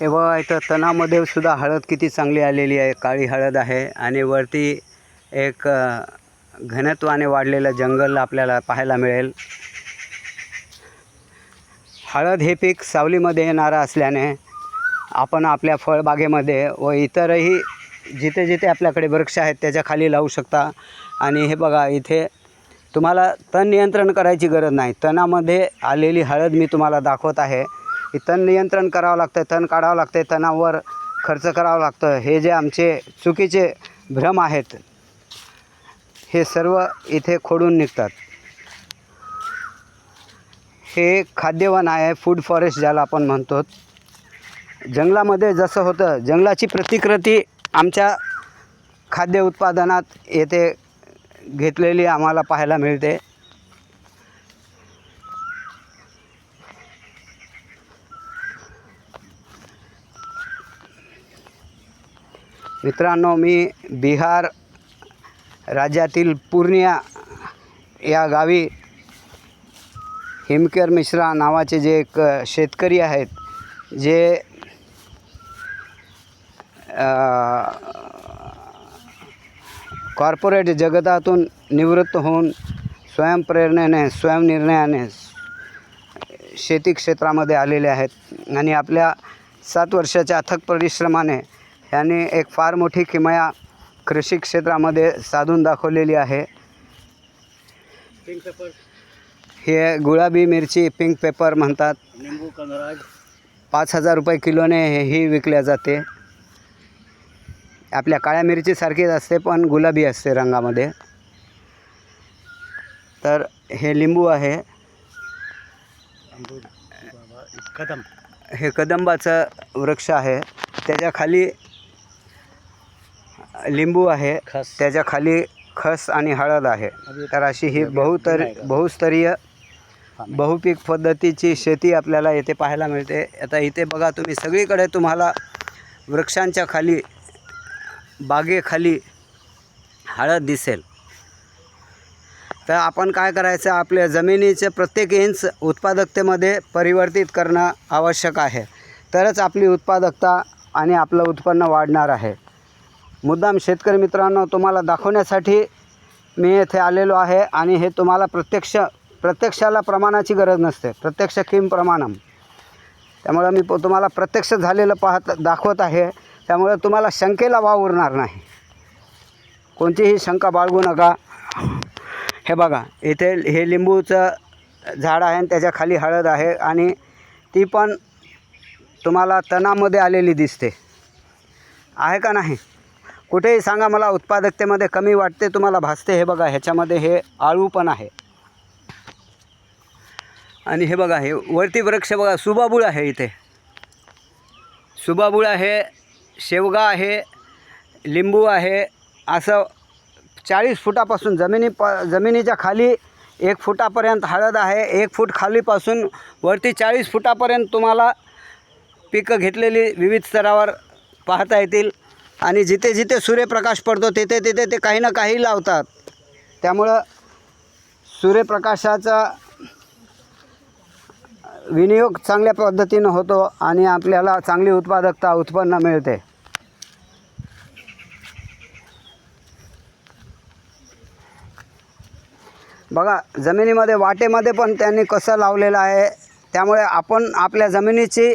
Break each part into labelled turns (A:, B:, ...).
A: हे बघा इथं तणामध्ये सुद्धा हळद किती चांगली आलेली आहे काळी हळद आहे आणि वरती एक घनत्वाने वाढलेलं जंगल आपल्याला पाहायला मिळेल. हळद हे पीक सावलीमध्ये येणारं असल्याने आपण आपल्या फळबागेमध्ये व इतरही जिथे जिथे आपल्याकडे वृक्ष आहेत त्याच्याखाली लावू शकता. आणि हे बघा इथे तुम्हाला तण नियंत्रण करायची गरज नाही. तणामध्ये आलेली हळद मी तुम्हाला दाखवत आहे. हे तण नियंत्रण करावं लागतं तण काढावं लागतं तणावर खर्च करावं लागतं हे जे आमचे चुकीचे भ्रम आहेत हे सर्व इथे खोडून निघतात. हे खाद्यवन आहे फूड फॉरेस्ट ज्याला आपण म्हणतो. जंगलामध्ये जसं होतं जंगलाची प्रतिकृती आमच्या खाद्य उत्पादनात येथे घेतलेली आम्हाला पाहायला मिळते. मित्रांनो मी बिहार राज्यातील पूर्णिया या गावी हिमकेर मिश्रा नावाचे जे एक शेतकरी आहेत जे कॉर्पोरेट जगतातून निवृत्त होऊन स्वयंप्रेरणेने स्वयंनिर्णयाने शेती क्षेत्रामध्ये आलेले आहेत आणि आपल्या सात वर्षाच्या अथक परिश्रमाने यांनी एक फार मोठी किमया कृषी क्षेत्रामध्ये साधून दाखवलेली आहे.
B: पिंक पेपर
A: हे गुलाबी मिरची पिंक पेपर म्हणतात.
B: निंबू कंदराज
A: पाच हजार रुपये किलोने हे- विकल्या जाते. आपल्या काळ्या मिरचीसारखीच असते पण गुलाबी असते रंगामध्ये. तर हे लिंबू आहे.
B: कदम
A: हे कदंबाचं वृक्ष आहे. त्याच्याखाली लिंबू आहे.
B: खस.
A: त्याच्याखाली खस आणि हळद आहे. तर अशी ही बहुतर बहुस्तरीय बहुपीक पद्धतीची शेती आपल्याला येथे पाहायला मिळते. आता इथे बघा तुम्ही सगळीकडे तुम्हाला वृक्षांच्या खाली बागेखाली हळद दिसेल. तर आपण काय करायचं? आपल्या जमिनीचे प्रत्येक इंच उत्पादकतेमध्ये परिवर्तित करणं आवश्यक आहे. तरच आपली उत्पादकता आणि आपलं उत्पन्न वाढणार आहे. मुद्दाम शेतकरी मित्रांनो तुम्हाला दाखवण्यासाठी मी येथे आलेलो आहे आणि हे तुम्हाला प्रत्यक्ष प्रत्यक्षाला प्रमाणाची गरज नसते. प्रत्यक्ष किम प्रमाणम. त्यामुळं मी प- तुम्हाला प्रत्यक्ष झालेलं पाहत दाखवत आहे. त्यामुळे तुम्हाला शंकेला वाव उरणार नाही. कोणतीही शंका बाळगू नका. हे बघा इथे हे लिंबूचं झाड आहे आणि त्याच्याखाली हळद आहे आणि ती पण तुम्हाला तणामध्ये आलेली दिसते. आहे का नाही? कुठेही सांगा मला उत्पादकतेमध्ये कमी वाटते तुम्हाला भासते. हे बघा ह्याच्यामध्ये हे आळू पण आहे. आणि हे बघा हे वरती वृक्ष बघा सुबाबूळ आहे इथे. सुबाबूळ आहे शेवगा आहे लिंबू आहे. असं चाळीस फुटापासून जमिनी प जमिनीच्या खाली एक फुटापर्यंत हळद आहे. एक फूट खालीपासून वरती चाळीस फुटापर्यंत तुम्हाला पिकं घेतलेली विविध स्तरावर पाहता येतील. आणि जिथे जिथे सूर्यप्रकाश पडतो तिथे तिथे ते काही ना काही लावतात. त्यामुळं सूर्यप्रकाशाचा विनियोग चांगल्या पद्धतीनं होतो आणि आपल्याला चांगली उत्पादकता उत्पन्न मिळते. बघा जमिनीमध्ये वाटेमध्ये पण त्यांनी कसं लावलेलं आहे त्यामुळे आपण आपल्या जमिनीची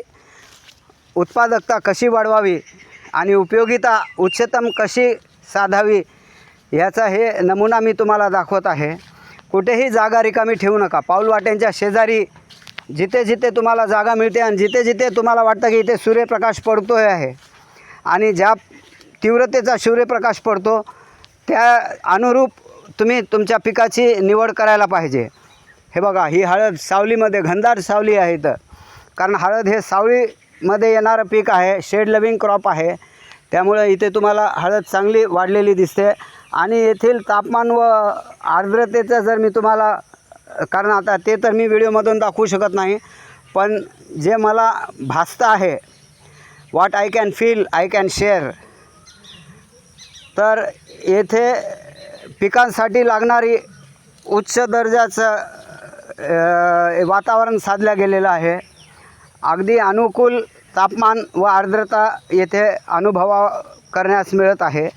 A: उत्पादकता कशी वाढवावी आणि उपयोगिता उच्चतम कशी साधावी याचा हे नमुना मी तुम्हाला दाखवत आहे. कुठेही जागा रिकामी ठेवू नका. पाऊलवाट्यांच्या शेजारी जिथे जिथे तुम्हाला जागा मिळते आणि जिथे जिथे तुम्हाला वाटतं की इथे सूर्यप्रकाश पडतो आहे आणि ज्या तीव्रतेचा सूर्यप्रकाश पडतो त्या अनुरूप तुम्ही तुमच्या पिकाची निवड करायला पाहिजे. हे बघा ही हळद सावलीमध्ये घनदार सावली आहे तर कारण हळद हे सावळी मध्ये येणारं पीक आहे शेड लविंग क्रॉप आहे. त्यामुळे इथे तुम्हाला हळद चांगली वाढलेली दिसते. आणि येथील तापमान व आर्द्रतेचं जर मी तुम्हाला कारण आता ते तर मी व्हिडिओमधून दाखवू शकत नाही पण जे मला भासतं आहे what I can feel I can share तर येथे पिकांसाठी लागणारी उच्च दर्जाचं वातावरण साधलं गेलेलं आहे. अगदी अनुकूल तापमान व आर्द्रता येथे अनुभवा करण्यास मिळत आहे.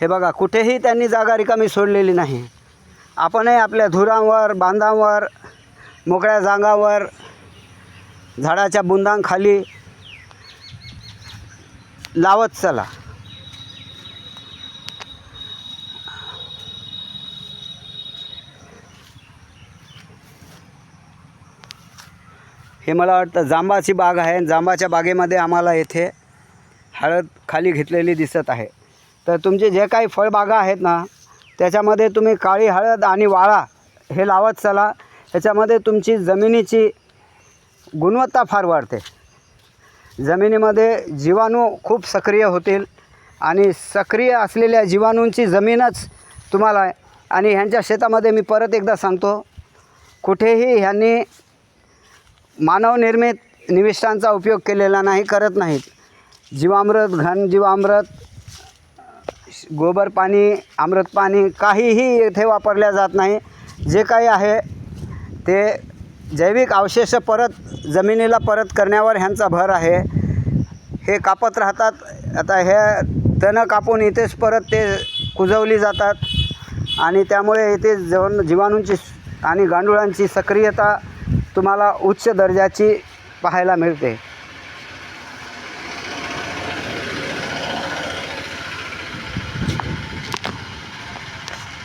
A: हे बघा कुठेही त्यांनी जागा रिकामी सोडलेली नाही. आपणही आपल्या धुरांवर बांधांवर मोकळ्या जागांवर झाडाच्या बुंदांखाली लावत चला. हे मला वाटतं जांबाची बाग आहे जांबाच्या बागेमध्ये आम्हाला येथे हळद खाली घेतलेली दिसत आहे. तर तुमचे जे काही फळबागा आहेत ना त्याच्यामध्ये तुम्ही काळी हळद आणि वाळा हे लावत चला. त्याच्यामध्ये तुमची जमिनीची गुणवत्ता फार वाढते. जमिनीमध्ये जीवाणू खूप सक्रिय होतील आणि सक्रिय असलेल्या जीवाणूंची जमीनच तुम्हाला आणि ह्यांच्या शेतामध्ये मी परत एकदा सांगतो कुठेही ह्यांनी मानवनिर्मित निविष्ठांचा उपयोग केलेला नाही करत नाहीत. जीवामृत घन जीवामृत गोबर पाणी अमृत पाणी काहीही येथे वापरल्या जात नाही. जे काही आहे ते जैविक अवशेष परत जमिनीला परत करण्यावर ह्यांचा भर आहे. हे कापत राहतात. आता हे तणं कापून इथेच परत ते कुजवली जातात. आणि त्यामुळे इथे जवन जीवाणूंची आणि गांडुळांची सक्रियता तुम्हाला उच्च दर्जाची पाहायला मिळते.